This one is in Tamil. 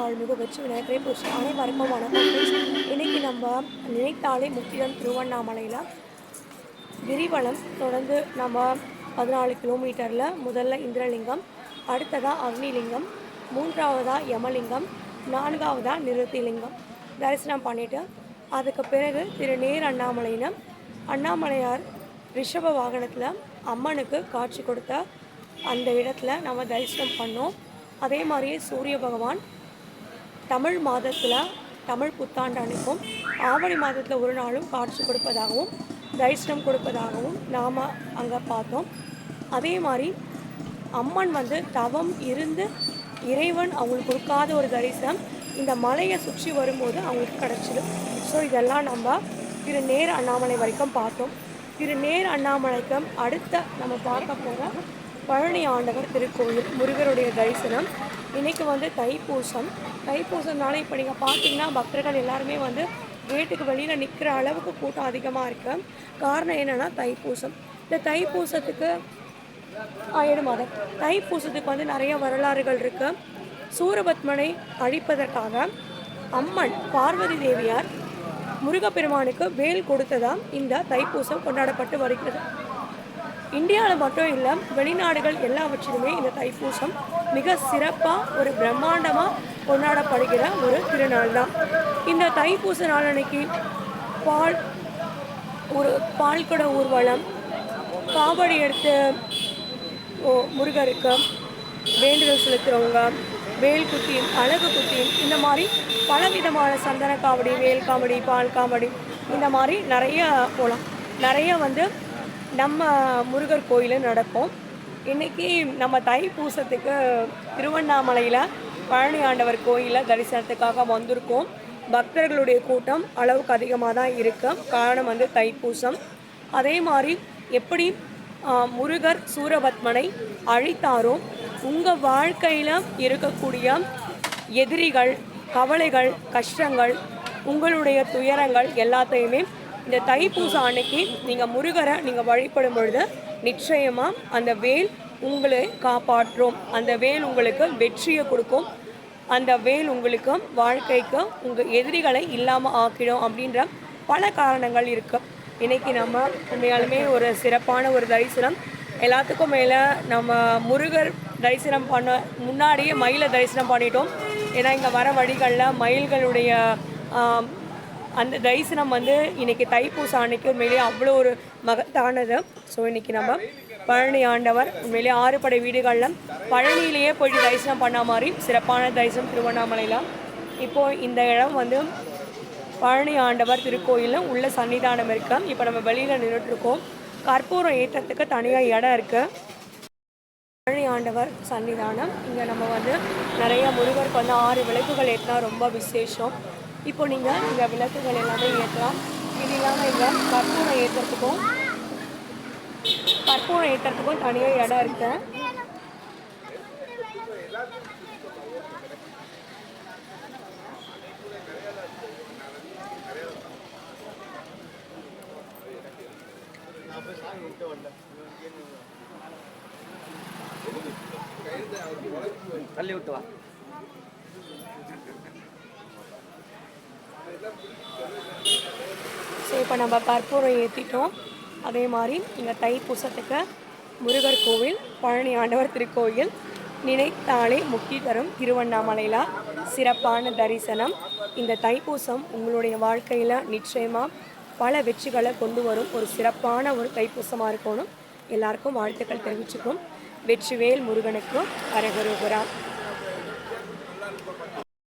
அருள்மிகு வெற்றி விநாயகரை போச்சு அனைவருக்கும் வணக்கம். இன்றைக்கி இன்னைக்கு நம்ம நினைத்தாலே முக்கியம் திருவண்ணாமலையில் கிரிவலம் தொடர்ந்து நம்ம பதினாலு கிலோமீட்டரில் முதல்ல இந்திரலிங்கம் அடுத்ததாக அக்னிலிங்கம் மூன்றாவதாக யமலிங்கம் நான்காவதாக நிறுத்திலிங்கம் தரிசனம் பண்ணிவிட்டு அதுக்கு பிறகு திரு நேர் அண்ணாமலைன்னு அண்ணாமலையார் ரிஷப வாகனத்தில் அம்மனுக்கு காட்சி கொடுத்த அந்த இடத்துல நம்ம தரிசனம் பண்ணோம். அதே மாதிரியே சூரிய பகவான் தமிழ் மாதத்தில் தமிழ் புத்தாண்டு அன்னைக்கும் ஆவணி மாதத்தில் ஒரு நாளும் காட்சி கொடுப்பதாகவும் தரிசனம் கொடுப்பதாகவும் நாம் அங்கே பார்த்தோம். அதே மாதிரி அம்மன் வந்து தவம் இருந்து இறைவன் அவங்களுக்கு கொடுக்காத ஒரு தரிசனம் இந்த மலையை சுற்றி வரும்போது அவங்களுக்கு கிடச்சிடும். ஸோ இதெல்லாம் நம்ம திரு நேர் அண்ணாமலை வரைக்கும் பார்த்தோம். திரு நேர் அண்ணாமலைக்கும் அடுத்த நம்ம பார்க்க போகிற பழனி ஆண்டவர் திருக்கோயில் முருகருடைய தரிசனம். இன்றைக்கு வந்து தைப்பூசம். தைப்பூசம்னால இப்போ நீங்கள் பார்த்தீங்கன்னா பக்தர்கள் எல்லாருமே வந்து கேட்டுக்கு வெளியில் நிற்கிற அளவுக்கு கூட்டம் அதிகமாக இருக்கு. காரணம் என்னன்னா தைப்பூசம். இந்த தைப்பூசத்துக்கு ஆயிடு மாதம் தைப்பூசத்துக்கு வந்து நிறைய வரலாறுகள் இருக்குது சூரபத்மனை அழிப்பதற்காக அம்மன் பார்வதி தேவியார் முருகப்பெருமானுக்கு வேல் கொடுத்ததாம் இந்த தைப்பூசம் கொண்டாடப்பட்டு வருகிறது. இந்தியாவில் மட்டும் இல்லை வெளிநாடுகள் எல்லாவற்றிலுமே இந்த தைப்பூசம் மிக சிறப்பாக ஒரு பிரம்மாண்டமாக கொண்டாடப்படுகிற ஒரு திருநாள் தான். இந்த தைப்பூச நாள் அன்னைக்கு பால் ஒரு பால்குட ஊர்வலம் காவடி எடுத்து முருகருக்கு வேண்டுதல் செலுத்துகிறவங்க வேல் குத்தியும் அழகு குத்தி இந்த மாதிரி பலவிதமான சந்தன காவடி வேல் காவடி பால் காவடி இந்த மாதிரி நிறைய போகலாம் நிறைய வந்து நம்ம முருகர் கோயிலில் நடக்கும் இன்றைக்கி நம்ம தைப்பூசத்துக்கு திருவண்ணாமலையில் பழனி ஆண்டவர் கோயிலில் தரிசனத்துக்காக வந்திருக்கோம். பக்தர்களுடைய கூட்டம் அளவுக்கு அதிகமாக தான் இருக்கும் காரணம் வந்து தைப்பூசம். அதே மாதிரி எப்படி முருகர் சூரபத்மனை அழித்தாரோ உங்கள் வாழ்க்கையில் இருக்கக்கூடிய எதிரிகள் கவலைகள் கஷ்டங்கள் உங்களுடைய துயரங்கள் எல்லாத்தையுமே இந்த தைப்பூசம் அன்னைக்கு நீங்கள் முருகரை நீங்கள் வழிபடும் பொழுது நிச்சயமாக அந்த வேல் உங்களை காப்பாற்றும். அந்த வேல் உங்களுக்கு வெற்றியை கொடுக்கும். அந்த வேல் உங்களுக்கு வாழ்க்கைக்கு உங்கள் எதிரிகளை இல்லாமல் ஆக்கிடும் அப்படின்ற பல காரணங்கள் இருக்குது இன்னைக்கு நம்ம உண்மையாலுமே ஒரு சிறப்பான ஒரு தரிசனம். எல்லாத்துக்கும் மேலே நம்ம முருகர் தரிசனம் பண்ண முன்னாடியே மயிலை தரிசனம் பண்ணிட்டோம். ஏன்னா இங்கே வர வழிகளில் மயில்களுடைய அந்த தரிசனம் வந்து இன்னைக்கு தைப்பூசம் அன்னைக்கு உண்மையிலேயே அவ்வளோ ஒரு மகத்தானது. ஸோ இன்னைக்கு நம்ம பழனி ஆண்டவர் உண்மையிலேயே ஆறுபடை வீடுகளில் பழனியிலேயே போயிட்டு தரிசனம் பண்ண மாதிரி சிறப்பான தரிசனம் திருவண்ணாமலையில். இப்போது இந்த இடம் வந்து பழனி ஆண்டவர் திருக்கோயிலில் உள்ள சன்னிதானம் இருக்கு. இப்போ நம்ம வெளியில் நின்றுட்டுருக்கோம் கற்பூரம் ஏற்றத்துக்கு தனியாக இடம் இருக்குது பழனி ஆண்டவர் சன்னிதானம். இங்கே நம்ம வந்து நிறைய முருகருக்கு வந்து ஆறு விளக்குகள் ஏற்றினா ரொம்ப விசேஷம். இப்போ நீங்கள் இந்த விளக்குகள் எல்லாமே ஏற்றலாம். இது இல்லாமல் இங்கே கற்பூரம் ஏற்றுறதுக்கும் கற்பூரம் ஏற்றுறதுக்கும் தனியாக இடம் இருக்கு. தள்ளி விட்டு வா. ஸோ இப்போ நம்ம கற்பூரம் ஏற்றிட்டோம் அதே மாதிரி இங்கே தைப்பூசத்துக்கு முருகர் கோவில் பழனி ஆண்டவர் திருக்கோயில் நினைத்தாலே முக்தி தரும் திருவண்ணாமலையில் சிறப்பான தரிசனம். இந்த தைப்பூசம் உங்களுடைய வாழ்க்கையில் நிச்சயமாக பல வெற்றிகளை கொண்டு வரும். ஒரு சிறப்பான ஒரு தைப்பூசமாக இருக்கணும். எல்லாருக்கும் வாழ்த்துக்கள் தெரிவிச்சுக்கும் வெற்றிவேல் முருகனுக்கும் அரகரோகரா.